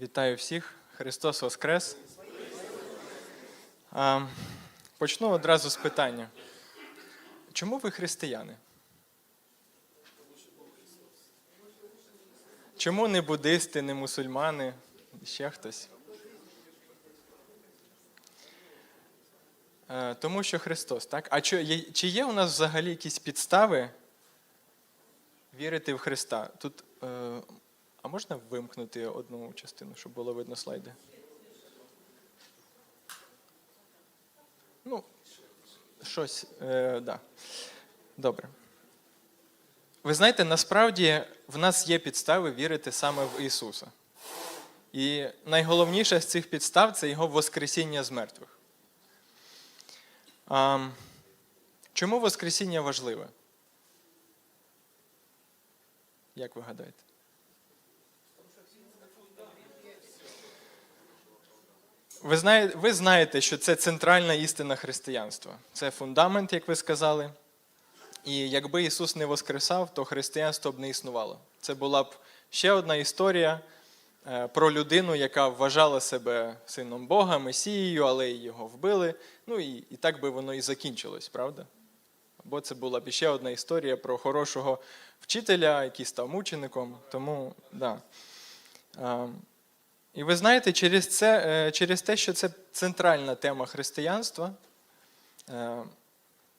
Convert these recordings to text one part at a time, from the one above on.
Вітаю всіх. Христос Воскрес. Почну одразу з питання. Чому ви християни? Чому не буддисти, не мусульмани, ще хтось? Е, Тому що Христос, так? А чи є, у нас взагалі якісь підстави вірити в Христа? Тут, е, можна вимкнути одну частину, щоб було видно слайди? Ну, щось, е, да. Добре. Ви знаєте, насправді в нас є підстави вірити саме в Ісуса. І найголовніше з цих підстав це Його Воскресіння з мертвих. А, чому Воскресіння важливе? Як ви гадаєте? Ви знаєте, ви знаєте, що це центральна істина християнства. Це фундамент, як ви сказали. І якби Ісус не воскресав, то християнство б не існувало. Це була б ще одна історія е, про людину, яка вважала себе сином Бога, Месією, але його вбили. Ну і, і так би воно і закінчилось, правда? Або це була б ще одна історія про хорошого вчителя, який став мучеником. Тому, да. І ви знаєте, через, це, е, через те, що це центральна тема християнства, е,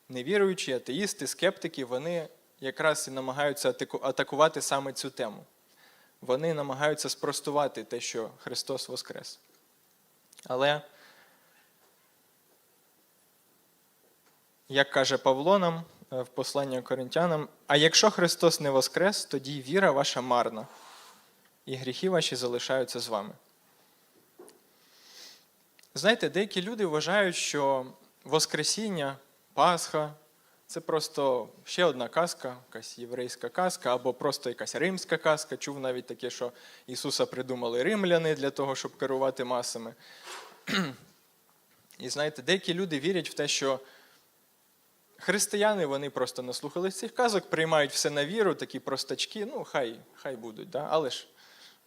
невіруючі, атеїсти, скептики, вони якраз і намагаються атакувати саме цю тему. Вони намагаються спростувати те, що Христос Воскрес. Але, як каже Павло нам е, в посланні Коринтянам, а якщо Христос не Воскрес, тоді віра ваша марна, і гріхи ваші залишаються з вами. Знаєте, деякі люди вважають, що Воскресіння Пасха це просто ще одна казка, якась єврейська казка, або просто якась римська казка. Чув навіть таке, що Ісуса придумали римляни для того, щоб керувати масами. І знаєте, деякі люди вірять в те, що християни вони просто наслухались цих казок, приймають все на віру, такі простачки, ну, хай, хай будуть, да? але ж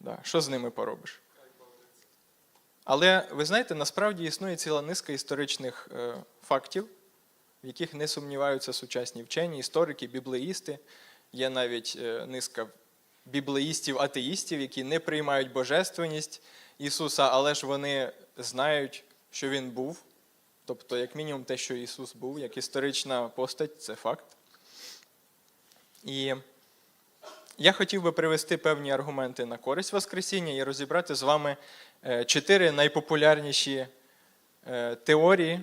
да, що з ними поробиш? Але ви знаєте, насправді існує ціла низка історичних е, фактів, в яких не сумніваються сучасні вчені, історики, біблеїсти. Є навіть е, низка біблеїстів-атеїстів, які не приймають божественність Ісуса, але ж вони знають, що Він був. Тобто, як мінімум, те, що Ісус був, як історична постать, це факт. І я хотів би привести певні аргументи на користь Воскресіння і розібрати з вами е, чотири найпопулярніші е, теорії,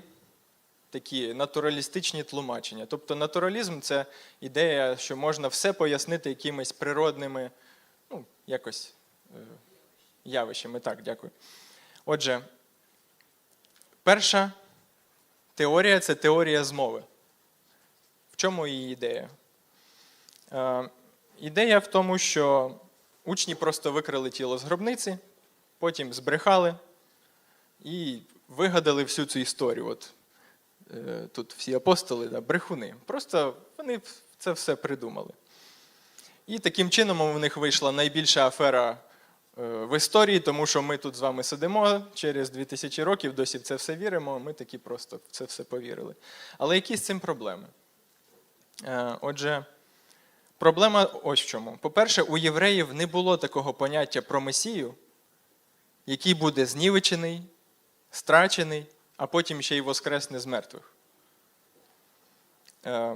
такі натуралістичні тлумачення. Тобто натуралізм це ідея, що можна все пояснити якимись природними, ну, якось е, явищами. Так, дякую. Отже, перша теорія це теорія змови. В чому її ідея? Ідея в тому, що учні просто викрили тіло з гробниці, потім збрехали і вигадали всю цю історію. От е, тут всі апостоли, да, брехуни. Просто вони це все придумали. І таким чином у них вийшла найбільша афера е, в історії, тому що ми тут з вами сидимо через 2000 років, досі в це все віримо, ми такі просто в це все повірили. Але які з цим проблеми? Е, Отже. Проблема ось в чому. По-перше, у євреїв не було такого поняття про Месію, який буде знівечений, страчений, а потім ще й воскресне з мертвих. Е,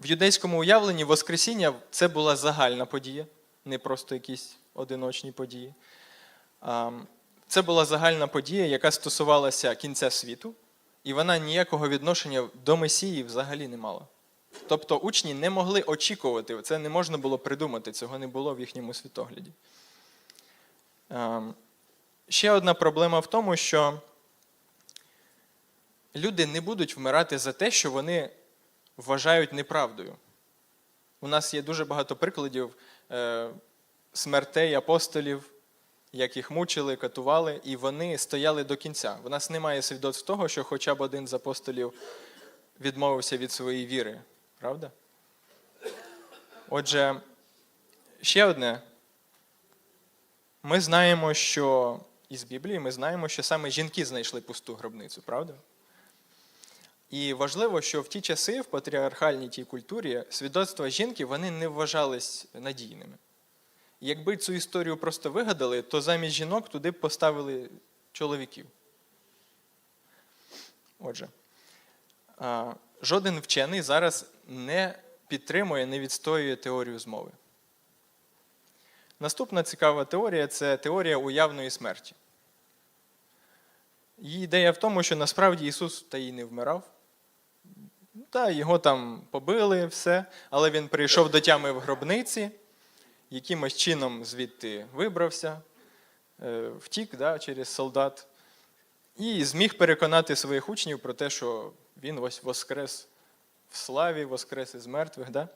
В юдейському уявленні Воскресіння це була загальна подія, не просто якісь одиночні події. Це була загальна подія, яка стосувалася кінця світу, і вона ніякого відношення до Месії взагалі не мала. Тобто учні не могли очікувати, це не можна було придумати, цього не було в їхньому світогляді. Ем, Ще одна проблема в тому, що люди не будуть вмирати за те, що вони вважають неправдою. У нас є дуже багато прикладів е, смертей апостолів, як їх мучили, катували, і вони стояли до кінця. У нас немає свідоцтв того, що хоча б один з апостолів відмовився від своєї віри. Правда? Отже, ще одне ми знаємо, що із Біблії ми знаємо, що саме жінки знайшли пусту гробницю, правда? І важливо, що в ті часи, в патріархальній тій культурі, свідоцтва жінки вони не вважались надійними. Якби цю історію просто вигадали, то замість жінок туди б поставили чоловіків. Отже, жоден вчений зараз не підтримує, не відстоює теорію змови. Наступна цікава теорія це теорія уявної смерті. Її ідея в тому, що насправді Ісус та й не вмирав. Та, його там побили, все, але він прийшов до тями в гробниці, якимось чином звідти вибрався, е, втік да, через солдат, і зміг переконати своїх учнів про те, що він ось воскрес в славі, воскрес із мертвих. Да?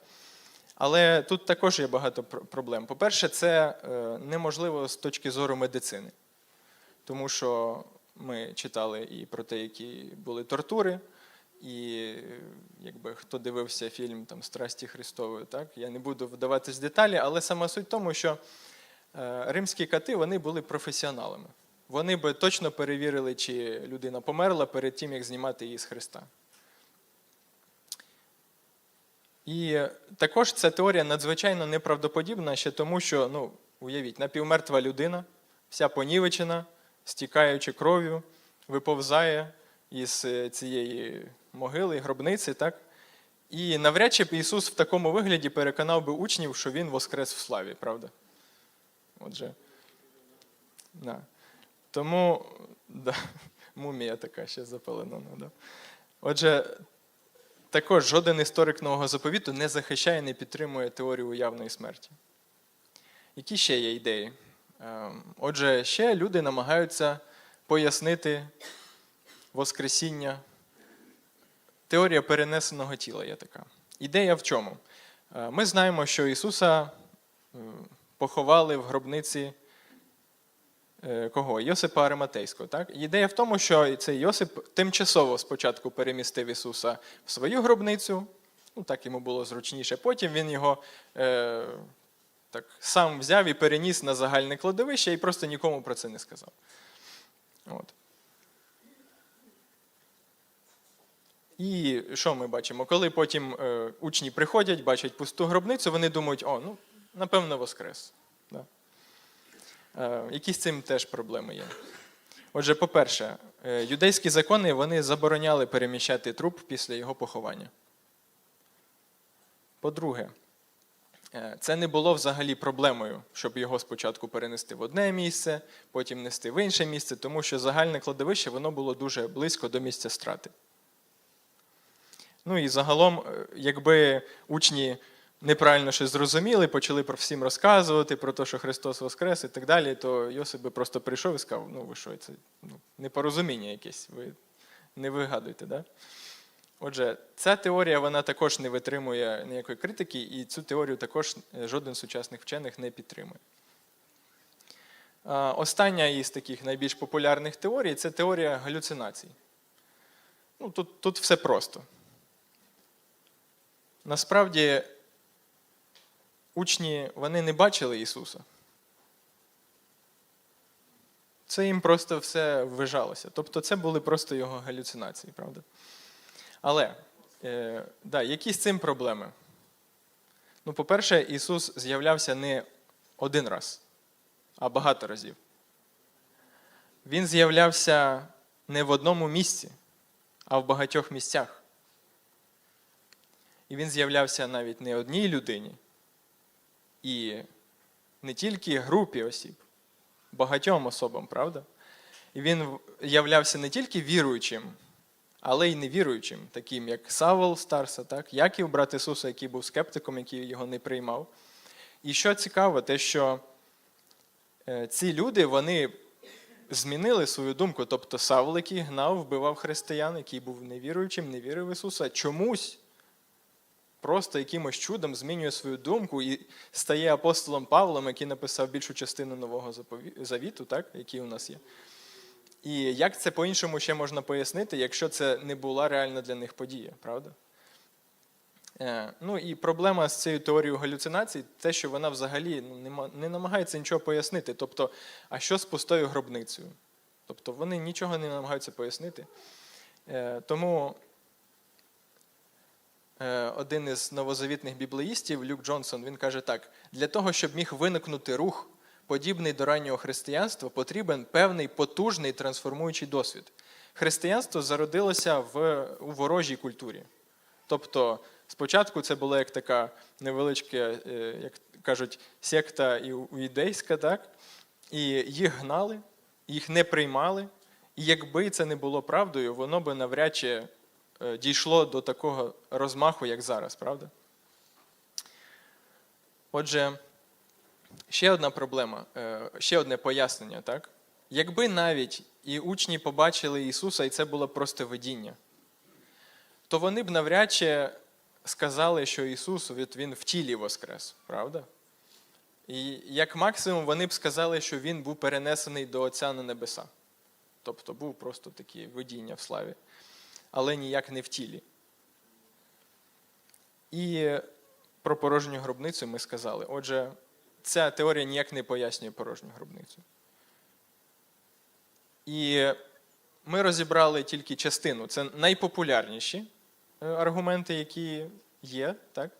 Але тут також є багато проблем. По-перше, це е, неможливо з точки зору медицини, тому що ми читали і про те, які були тортури, і якби хто дивився фільм там Страсті Христової, так я не буду вдаватись в деталі, але сама суть в тому, що е, римські кати вони були професіоналами. Вони би точно перевірили, чи людина померла перед тим, як знімати її з Христа. І також ця теорія надзвичайно неправдоподібна ще тому, що, ну, уявіть, напівмертва людина, вся понівечена, стікаючи кров'ю, виповзає із е, цієї могили, гробниці, так? І навряд чи б Ісус в такому вигляді переконав би учнів, що Він воскрес в славі, правда? Отже. Да. Тому да, мумія така ще запалена. ну, Да. Отже, також жоден історик нового заповіту не захищає, не підтримує теорію уявної смерті. Які ще є ідеї? Ем, Отже, ще люди намагаються пояснити Воскресіння. Теорія перенесеного тіла є така. Ідея в чому? Е, Ми знаємо, що Ісуса поховали в гробниці кого? Йосипа Ариматейського. Так? Ідея в тому, що цей Йосип тимчасово спочатку перемістив Ісуса в свою гробницю, ну так йому було зручніше. Потім він його е, так, сам взяв і переніс на загальне кладовище і просто нікому про це не сказав. От. І що ми бачимо? Коли потім е, учні приходять, бачать пусту гробницю, вони думають, о, ну, напевно, воскрес. Е, які з цим теж проблеми є. Отже, по-перше, е, юдейські закони вони забороняли переміщати труп після його поховання. По-друге, е, це не було взагалі проблемою, щоб його спочатку перенести в одне місце, потім нести в інше місце, тому що загальне кладовище воно було дуже близько до місця страти. Ну і загалом, якби учні неправильно щось зрозуміли, почали про всім розказувати, про те, що Христос Воскрес і так далі, то Йосип би просто прийшов і сказав, ну ви що, це ну, непорозуміння якесь, ви не вигадуйте. Да? Отже, ця теорія вона також не витримує ніякої критики, і цю теорію також е, жоден сучасних вчених не підтримує. Остання із таких найбільш популярних теорій це теорія галюцинацій. Ну, тут, тут все просто. Насправді, учні вони не бачили Ісуса. Це їм просто все ввижалося. Тобто це були просто його галюцинації, правда? Але, е, да, які з цим проблеми? Ну, по-перше, Ісус з'являвся не один раз, а багато разів. Він з'являвся не в одному місці, а в багатьох місцях. І він з'являвся навіть не одній людині, і не тільки групі осіб, багатьом особам, правда? І він являвся не тільки віруючим, але й невіруючим, таким як Савол Старса, так? Яків, брат Ісуса, який був скептиком, який його не приймав. І що цікаво, те, що е, ці люди, вони змінили свою думку. Тобто Савл, який гнав, вбивав християн, який був невіруючим, не вірив в Ісуса, чомусь просто якимось чудом змінює свою думку і стає апостолом Павлом, який написав більшу частину Нового Завіту, так, який у нас є. І як це по-іншому ще можна пояснити, якщо це не була реальна для них подія, правда? Е, Ну і проблема з цією теорією галюцинацій, те, що вона взагалі не намагається нічого пояснити. Тобто, а що з пустою гробницею? Тобто вони нічого не намагаються пояснити. Е, Тому один із новозавітних біблеїстів, Люк Джонсон, він каже так: для того, щоб міг виникнути рух, подібний до раннього християнства, потрібен певний потужний трансформуючий досвід. Християнство зародилося в, у ворожій культурі. Тобто, спочатку це була як така невеличка, е, як кажуть, секта іудейська, так? і їх гнали, їх не приймали. І якби це не було правдою, воно би навряд чи е, дійшло до такого розмаху, як зараз, правда? Отже, ще одна проблема, е, ще одне пояснення, так? Якби навіть і учні побачили Ісуса, і це було просто видіння, то вони б навряд чи сказали, що Ісус Він в тілі воскрес, правда? І як максимум вони б сказали, що Він був перенесений до Отця на небеса. Тобто був просто таке видіння в славі, але ніяк не в тілі. І про порожню гробницю ми сказали. Отже, ця теорія ніяк не пояснює порожню гробницю. І ми розібрали тільки частину. Це найпопулярніші е, аргументи, які є, так?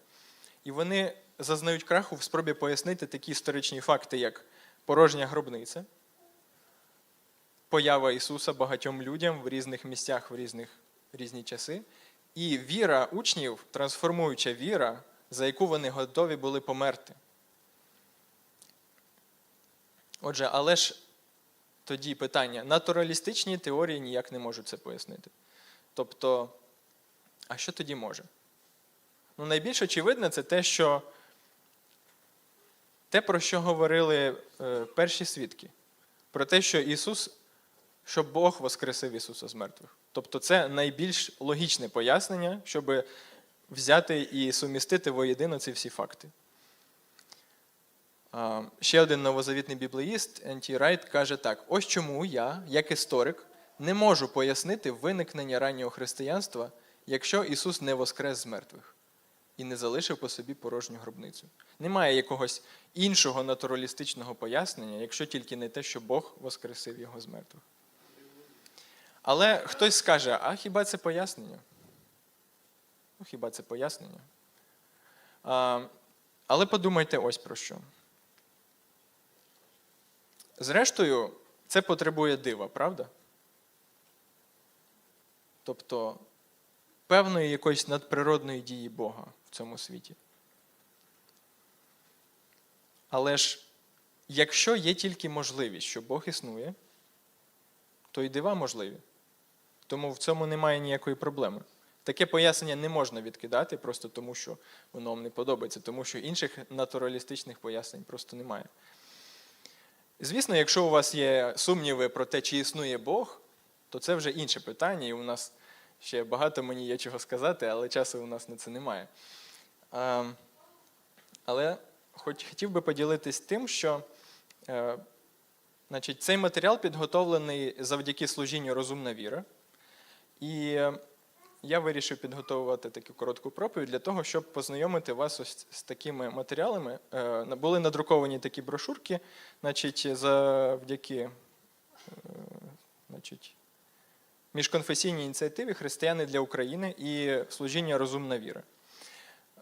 І вони зазнають краху в спробі пояснити такі історичні факти, як порожня гробниця, поява Ісуса багатьом людям в різних місцях, в різних, різні часи, і віра учнів, трансформуюча віра, за яку вони готові були померти. Отже, але ж тоді питання: натуралістичні теорії ніяк не можуть це пояснити. Тобто, а що тоді може? Ну, найбільш очевидне, це те, що те, про що говорили е, перші свідки, про те, що Ісус, що Бог воскресив Ісуса з мертвих. Тобто, це найбільш логічне пояснення, щоб взяти і сумістити воєдино ці всі факти. Ще один новозавітний біблеїст Енті Райт каже так: ось чому я, як історик, не можу пояснити виникнення раннього християнства, якщо Ісус не воскрес з мертвих і не залишив по собі порожню гробницю. Немає якогось іншого натуралістичного пояснення, якщо тільки не те, що Бог воскресив його з мертвих. Але хтось скаже: а хіба це пояснення? Ну, хіба це пояснення? А, але подумайте ось про що. Зрештою, це потребує дива, правда? Тобто певної якоїсь надприродної дії Бога в цьому світі. Але ж, якщо є тільки можливість, що Бог існує, то і дива можливі. Тому в цьому немає ніякої проблеми. Таке пояснення не можна відкидати просто тому, що воно вам не подобається, тому що інших натуралістичних пояснень просто немає. Звісно, якщо у вас є сумніви про те, чи існує Бог, то це вже інше питання, і у нас ще багато мені є чого сказати, але часу у нас на це немає. Але хоч хотів би поділитись тим, що е, значить, цей матеріал підготовлений завдяки служінню Розумна віра. І е, я вирішив підготувати таку коротку проповідь для того, щоб познайомити вас ось з такими матеріалами. Е, Були надруковані такі брошурки, значить, завдяки е, значить, міжконфесійній ініціативі Християни для України і служіння Розумна віра.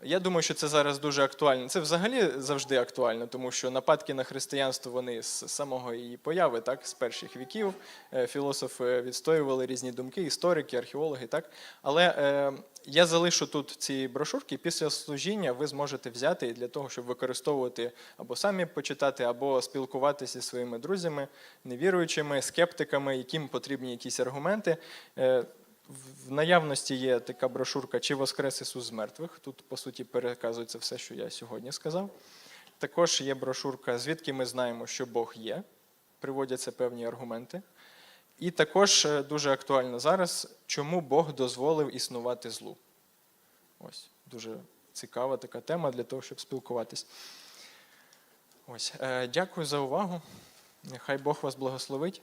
Я думаю, що це зараз дуже актуально. Це взагалі завжди актуально, тому що нападки на християнство вони з самого її появи, так, з перших віків. Е, Філософи відстоювали різні думки, історики, археологи. Так. Але е, я залишу тут ці брошурки. Після служіння ви зможете взяти для того, щоб використовувати або самі почитати, або спілкуватися зі своїми друзями, невіруючими, скептиками, яким потрібні якісь аргументи. Е, в наявності є така брошурка Чи Воскрес Ісус з мертвих. Тут, по суті, переказується все, що я сьогодні сказав. Також є брошурка, звідки ми знаємо, що Бог є. Приводяться певні аргументи. І також е, дуже актуально зараз, чому Бог дозволив існувати злу. Ось, дуже цікава така тема для того, щоб спілкуватись. Ось, е, дякую за увагу. Нехай Бог вас благословить.